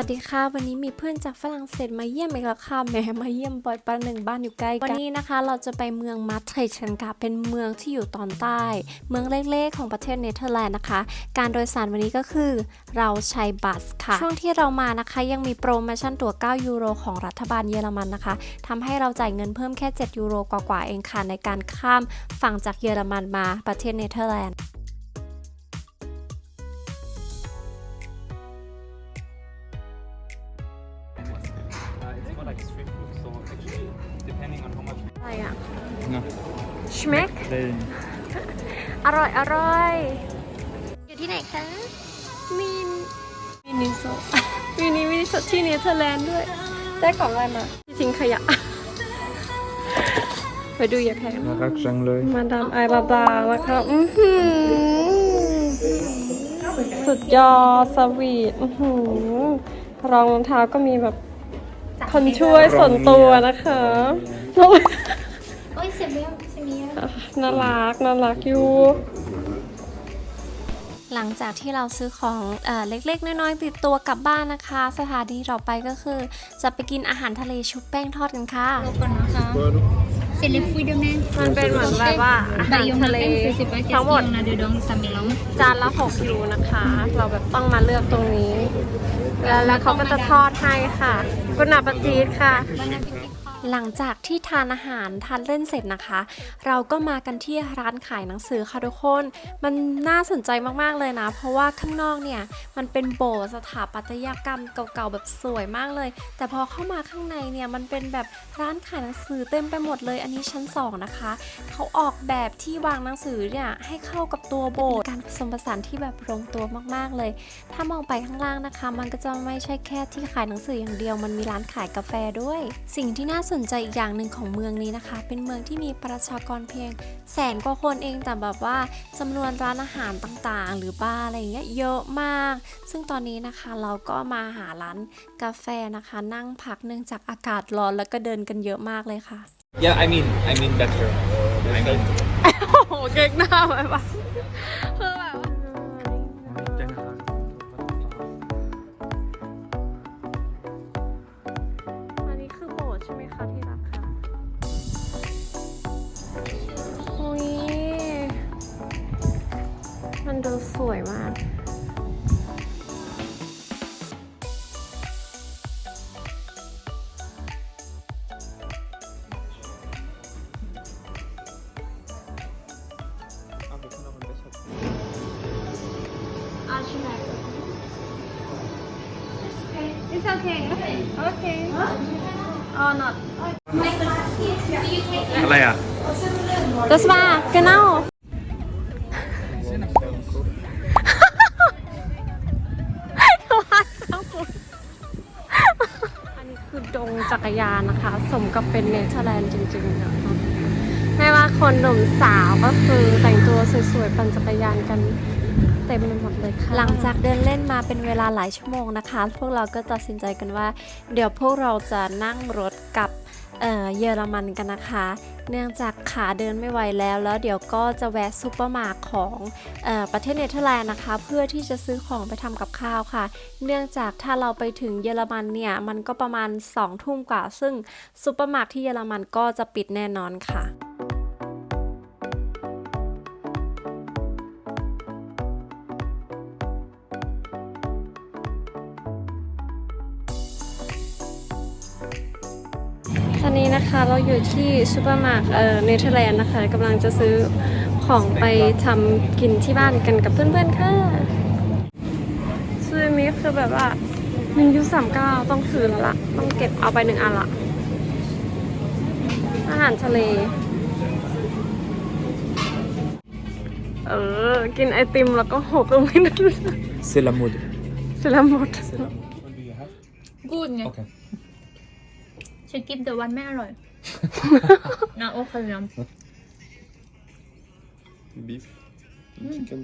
วัสดีค่ะ วันนี้มีเพื่อนจากฝรั่งเศสมาเยี่ยมอีกแล้วค่ะแหมมาเยี่ยมบ่อยประหนึ่งบ้านอยู่ใกล้กัน วันนี้นะคะ เราจะไปเมืองมาดริดกันค่ะเป็นเมืองที่อยู่ตอนใต้ เมืองเล็กๆของประเทศเนเธอร์แลนด์นะคะ การโดยสารวันนี้ก็คือ เราใช้บัสค่ะ ช่วงที่เรามานะคะยังมีโปรโมชั่นตั๋ว 9 ยูโรของรัฐบาลเยอรมันนะคะทำให้เราจ่ายเงินเพิ่มแค่ 7 ยูโรกว่าๆเองค่ะในการข้ามฝั่งจากเยอรมันมาประเทศเนเธอร์แลนด์ like street food, so actually, depending on how much อะไรอะ No. ชเมก Then อร่อย อร่อย อยู่ที่ไหนคะมินมินิโซมินิมินิโซที่เนเธอร์แลนด์ด้วย ได้ของอะไรมาที่ทิ้งขยะ ไปดูอย่าแพ้ น่ารักจังเลย มาดามไอบาบานะคะอือหือสุดยอดสวีทอื้อหือรองรองเท้าก็มีแบบ คนช่วยส่วนตัวนะคะ Oi, você viu? Você me น่ารักน่ารักอยู่ หลังจากที่เราซื้อของเออเล็กๆ น้อยๆ ติดตัวกลับบ้านนะคะ สถานที่ต่อไปก็คือ จะไปกินอาหารทะเลชุบแป้งทอดกันค่ะ C'est le fruit de mer. มันเป็นเหมือนแบบว่าอาหาร Bah, il y en ทะ a เล un, je sais pas qu'est-ce ทั้งหมด qu'il y en a dedans, ça mélange. จานละ6ยูนะคะ เราแบบต้องมาเลือกตรงนี้ แล้วแล้วเขาก็จะทอดให้ค่ะกุนาปจีดค่ะ หลังจากที่ทานอาหารทานเล่นเสร็จนะคะ เราก็มากันที่ร้านขายหนังสือค่ะทุกคน มันน่าสนใจมากๆเลยนะ เพราะว่าข้างนอกเนี่ยมันเป็นโบสถ์สถาปัตยกรรมเก่าๆแบบสวยมากเลย แต่พอเข้ามาข้างในเนี่ยมันเป็นแบบร้านขายหนังสือเต็มไปหมดเลยอันนี้ชั้นสองนะคะ เขาออกแบบที่วางหนังสือเนี่ยให้เข้ากับตัวโบสถ์การผสมผสานที่แบบลงตัวมากๆเลย ถ้ามองไปข้างล่างนะคะ มันก็จะไม่ใช่แค่ที่ขายหนังสืออย่างเดียว มันมีร้านขายกาแฟด้วย สิ่งที่น่าสนใจอีกอย่างหนึ่งของเมืองนี้นะคะ เป็นเมืองที่มีประชากรเพียงแสนกว่าคนเองแต่แบบว่าจำนวนร้านอาหารต่างๆ หรือบ้าร์อะไรอย่างเงี้ยเยอะมาก ซึ่งตอนนี้นะคะเราก็มาหาร้านกาแฟนะคะ นั่งพักเนื่องจากอากาศร้อนแล้วก็เดินกันเยอะมากเลยค่ะ Yeah, I mean, I mean better. I mean, โอ้โหเก่งหน้าไปปะคือ ดูสวยมาก It's okay. Okay. Oh, not. อะไรอะ Das war, genau. อันนี้คือ ดงจักรยานนะคะ สมกับเป็นเนเธอร์แลนด์จริงๆนะคะไม่ว่าคนหนุ่มสาวก็คือแต่งตัวสวยๆปั่นจักรยานกันเต็มไปหมดเลยค่ะ หลังจากเดินเล่นมาเป็นเวลาหลายชั่วโมงนะคะ พวกเราก็ตัดสินใจกันว่า เดี๋ยวพวกเราจะนั่งรถกลับ เยอรมันกันนะคะ เนื่องจากขาเดินไม่ไหวแล้ว แล้วเดี๋ยวก็จะแวะซูเปอร์มาร์ทของอประเทศเนเธอร์แลนด์นะคะ เพื่อที่จะซื้อของไปทำกับข้าวค่ะ เนื่องจากถ้าเราไปถึงเยอรมันเนี่ย มันก็ประมาณ2ทุ่มกว่า ซึ่งซูเปอร์มาร์ทที่เยอรมันก็จะปิดแน่นอนค่ะ นนี้นะคะเราอยู่ที่ซูเปอร์มาร์ทเอ่อเนเธอร์แลนด์นะคะกำลังจะซื้อของไปทำกินที่บ้านกันกับเพื่อนๆค่ะซูมิคือแบบว่ามันยุสามเก้าต้องซื้อแล้วล่ะต้องเก็บเอาไปหนึ่งอันละอาหารทะเล เออ กินไอติมแล้วก็หกลงไปนั่น C'est la mode. เสร็จแล้วหมด C'est la mode. What do you have? Good ไง Okay. ฉันกินแต่วันไม่อร่อย นะโอเคนะ Beef. Chicken.